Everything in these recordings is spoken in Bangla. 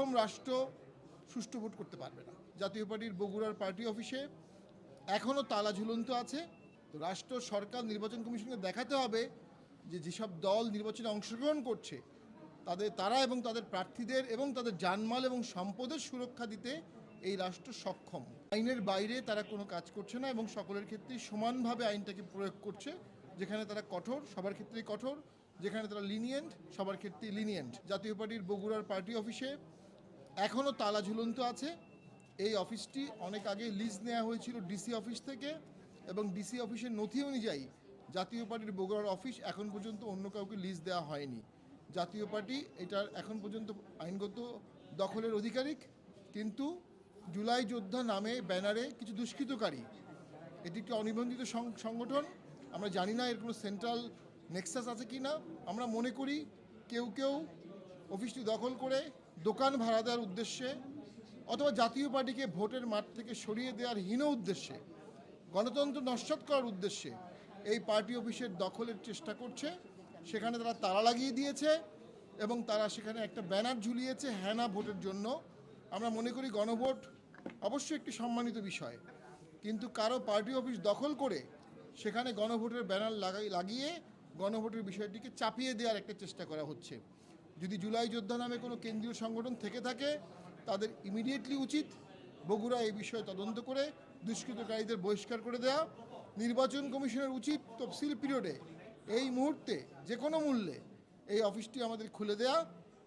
অক্ষম রাষ্ট্র সুষ্ঠু ভোট করতে পারবে না। জাতীয় পার্টির বগুড়ার পার্টি অফিসে এখনও তালা ঝুলন্ত আছে। তো রাষ্ট্র, সরকার, নির্বাচন কমিশনকে দেখাতে হবে যে যেসব দল নির্বাচনে অংশগ্রহণ করছে, তাদের তারা এবং তাদের প্রার্থীদের এবং তাদের জানমাল এবং সম্পদের সুরক্ষা দিতে এই রাষ্ট্র সক্ষম। আইনের বাইরে তারা কোনো কাজ করছে না এবং সকলের ক্ষেত্রেই সমানভাবে আইনটাকে প্রয়োগ করছে, যেখানে তারা কঠোর, সবার ক্ষেত্রেই কঠোর, যেখানে তারা লিনিয়েন্ট সবার ক্ষেত্রেই লিনিয়েন্ট জাতীয় পার্টির বগুড়ার পার্টি অফিসে এখনও তালা ঝুলন্ত আছে। এই অফিসটি অনেক আগে লিজ নেওয়া হয়েছিল ডিসি অফিস থেকে এবং ডিসি অফিসের নথি অনুযায়ী জাতীয় পার্টির বগুড়ার অফিস এখন পর্যন্ত অন্য কাউকে লিজ দেওয়া হয়নি। জাতীয় পার্টি এটার এখন পর্যন্ত আইনগত দখলের অধিকারিক, কিন্তু জুলাই যোদ্ধা নামে ব্যানারে কিছু দুষ্কৃতকারী। এটি একটি অনিবন্ধিত সংগঠন। আমরা জানি না এর কোনো সেন্ট্রাল নেক্সাস আছে কি না আমরা মনে করি কেউ কেউ অফিসটি দখল করে দোকান ভাড়া দেওয়ার উদ্দেশ্যে অথবা জাতীয় পার্টিকে ভোটের মাঠ থেকে সরিয়ে দেওয়ার হীন উদ্দেশ্যে, গণতন্ত্র নস্বাত করার উদ্দেশ্যে এই পার্টি অফিসের দখলের চেষ্টা করছে। সেখানে তারা তালা লাগিয়ে দিয়েছে এবং তারা সেখানে একটা ব্যানার ঝুলিয়েছে হ্যানা ভোটের জন্য। আমরা মনে করি গণভোট অবশ্যই একটি সম্মানিত বিষয়। কিন্তু কারও পার্টি অফিস দখল করে সেখানে গণভোটের ব্যানার লাগাই, লাগিয়ে গণভোটের বিষয়টিকে চাপিয়ে দেওয়ার একটা চেষ্টা করা হচ্ছে। যদি জুলাই যোদ্ধা নামে কোনো কেন্দ্রীয় সংগঠন থেকে থাকে, তাদের ইমিডিয়েটলি উচিত বগুড়া এই বিষয়ে তদন্ত করে দুষ্কৃতকারীদের বহিষ্কার করে দেওয়া। নির্বাচন কমিশনের উচিত তফসিল পিরিয়ডে এই মুহূর্তে যে কোনো মূল্যে এই অফিসটি আমাদের খুলে দেয়া।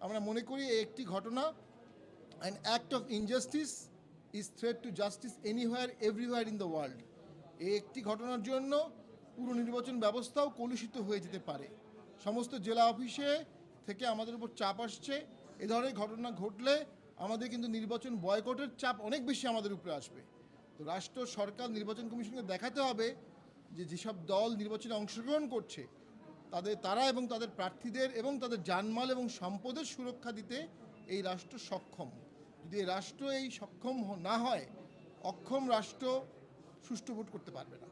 আমরা মনে করি একটি ঘটনা an act of injustice is threat to justice anywhere everywhere in the world এই একটি ঘটনার জন্য পুরো নির্বাচন ব্যবস্থাও কলুষিত হয়ে যেতে পারে। সমস্ত জেলা অফিসে থেকে আমাদের উপর চাপ আসছে। এ ধরনের ঘটনা ঘটলে আমাদের কিন্তু নির্বাচন বয়কটের চাপ অনেক বেশি আমাদের উপরে আসবে। তো রাষ্ট্র, সরকার, নির্বাচন কমিশনকে দেখাতে হবে যে যেসব দল নির্বাচনে অংশগ্রহণ করছে, তাদের তারা এবং তাদের প্রার্থীদের এবং তাদের জানমাল এবং সম্পদের সুরক্ষা দিতে এই রাষ্ট্র সক্ষম। যদি রাষ্ট্র এই সক্ষম না হয়, অক্ষম রাষ্ট্র সুষ্ঠু ভোট করতে পারবে না।